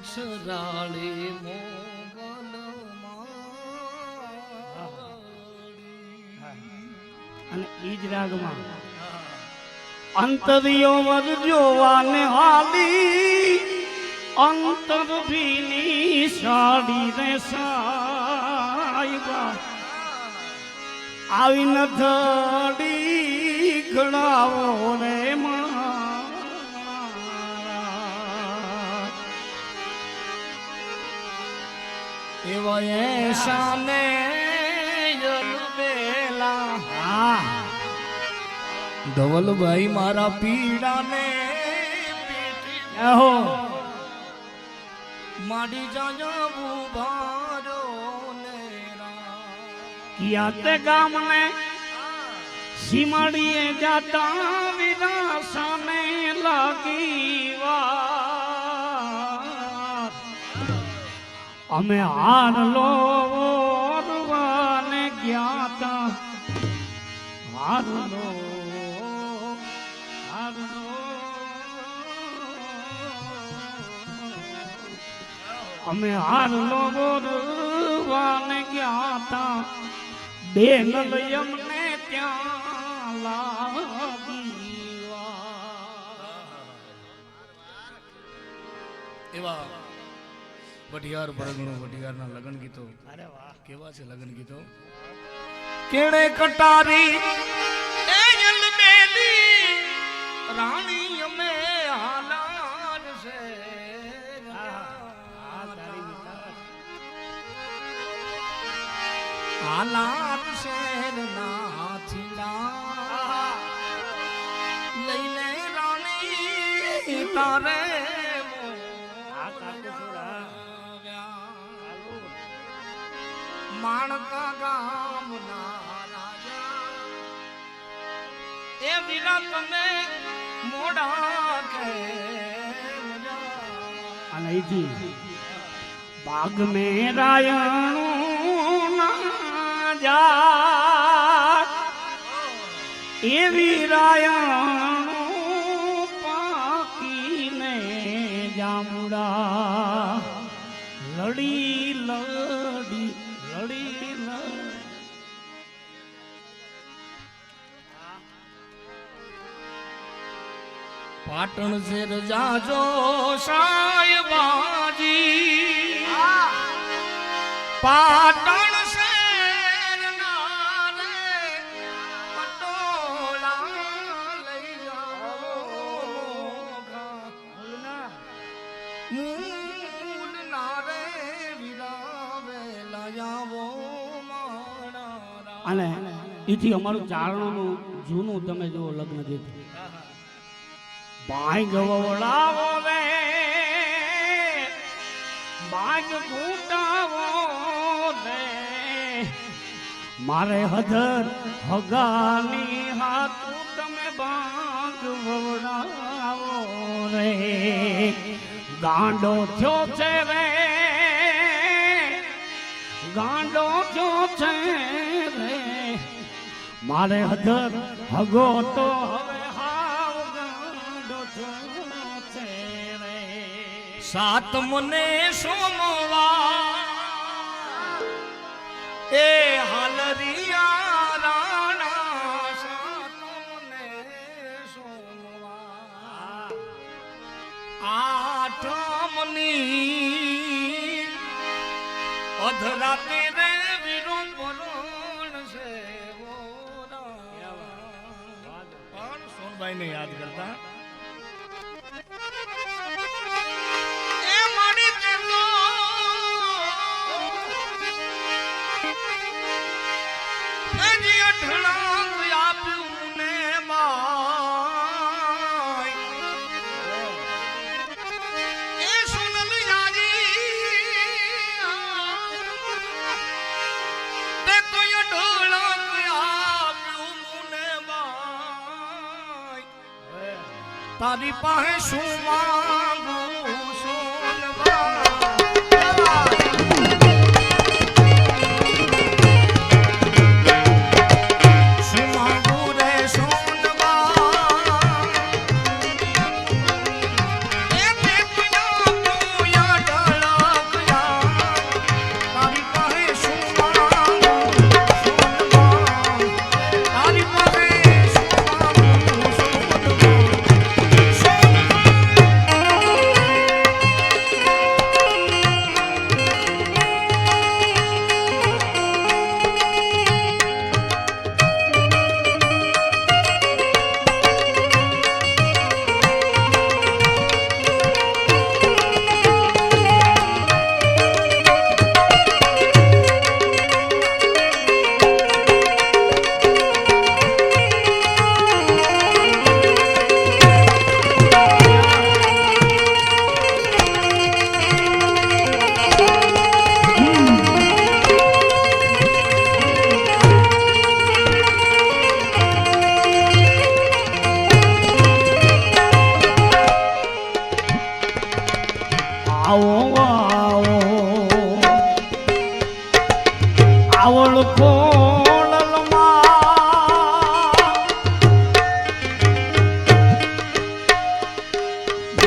મચ્છરાળે મોગલ અને જ રાગમાં. અંતરિયો વર જોવાને હાલી, અંતર ભીની સાડી રે સાઈબા ન ધડી ઘડાવો રે મારા એવા એશાને યલબેલા હા. ધવલભાઈ મારા પીડાને એહો. માડી જાજો ભારો ને કિયા તે ગામને સીમાડીએ જાતા વિરાસાને લાગી વાર અમે હાર લોરવાને ગયા તા હાર લો હાર લો અમે હાર ગયા તા બેન અમને ત્યાં લાગી એવા વઢિયાર પરગણો વઢિયારના લગ્ન ગીતો. કેવા છે લગ્ન ગીતો? કેણે કટારી એ મેલી રાણી અમે હાલાર છે. હાલાર શેર ના લઈ લે રાણી તારે માણકા ગામના રાજા એ વીરા તમે મોડા કે અને અહીંથી બાગ મે રાયણું ના જા. એવી રાયણું પાકીને જામુડા. લડી લડી લડી પાટણ છે જાજો સાયબાજી પાટણ અને એથી અમારું ચારણોનું જૂનું તમે જુઓ લગ્ન દીધું ભાઈ ગવડાવો રે ભાગ મારે હજર હગાની હાથું તમે ભાગ વવડાવો રે. ગાંડો થયો છે રે ગાંડો થયો છે મારે હજર હગો તો હવે હાવ સાત મને સોમવા એ હાલરિયા રાણા સાત મને આઠ આઠમની અધરાતે યાદ કરતા તારી પાસે શું માંગુ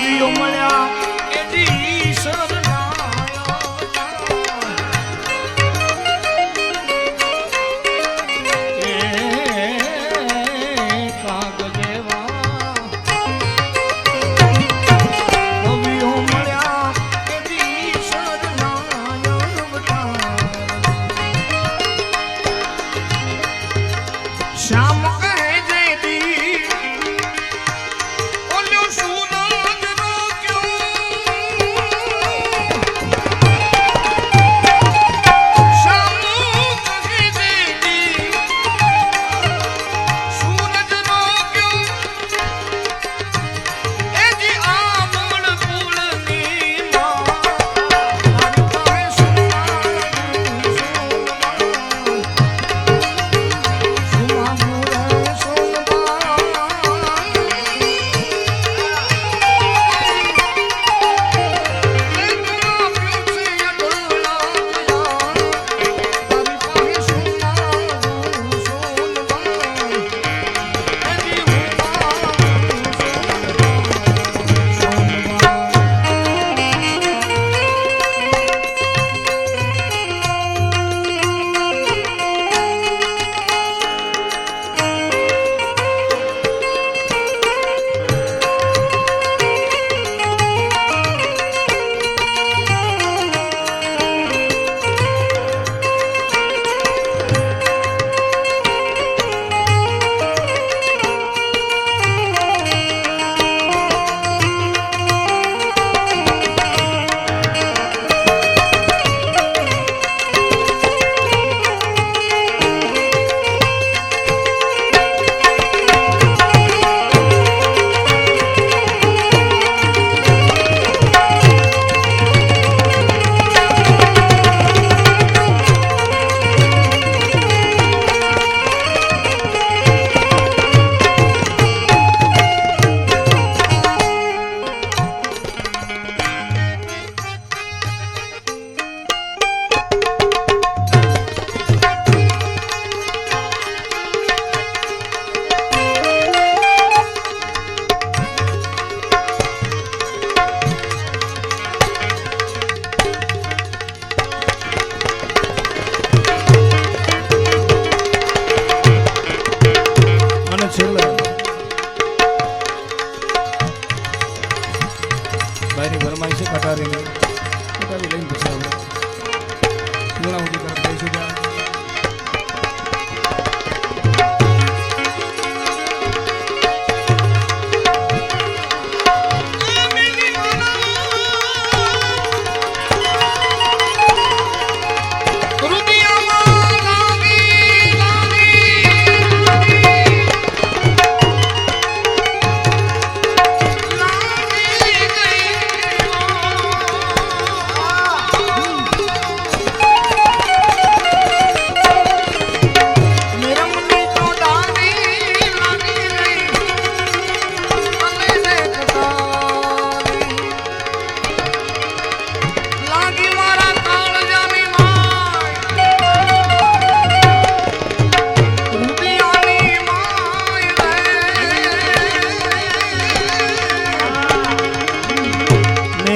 you, my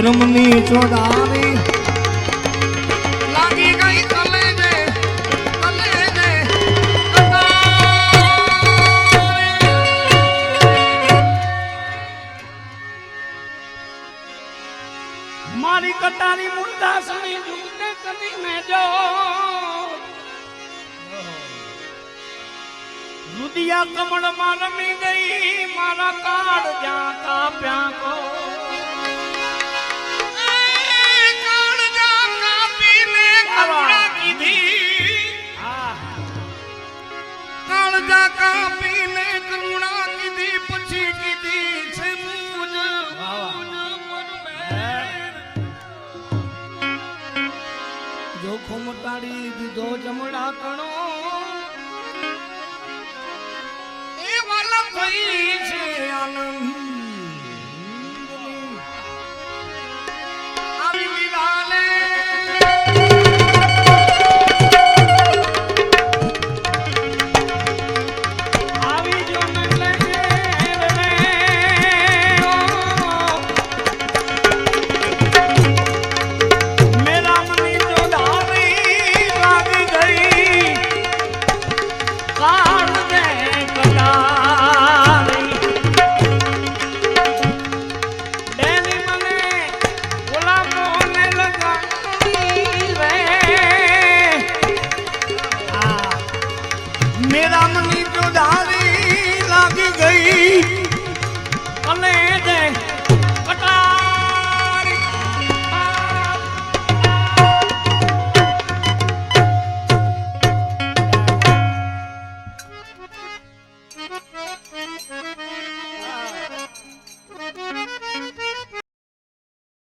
ધર્મની ચોડાની મારી કટારી મુરદાસની જુગને કની મે જો રુદિયા કમળમાં રમી ગઈ, મારા કાળ જ્યાં કાપ્યા કો કાળજા કરુણા કીધી પછી કીધી છે મુજ જોખમ ટાળી દીધો જમણા કણો એ વાલા થઈ છે આનંદ.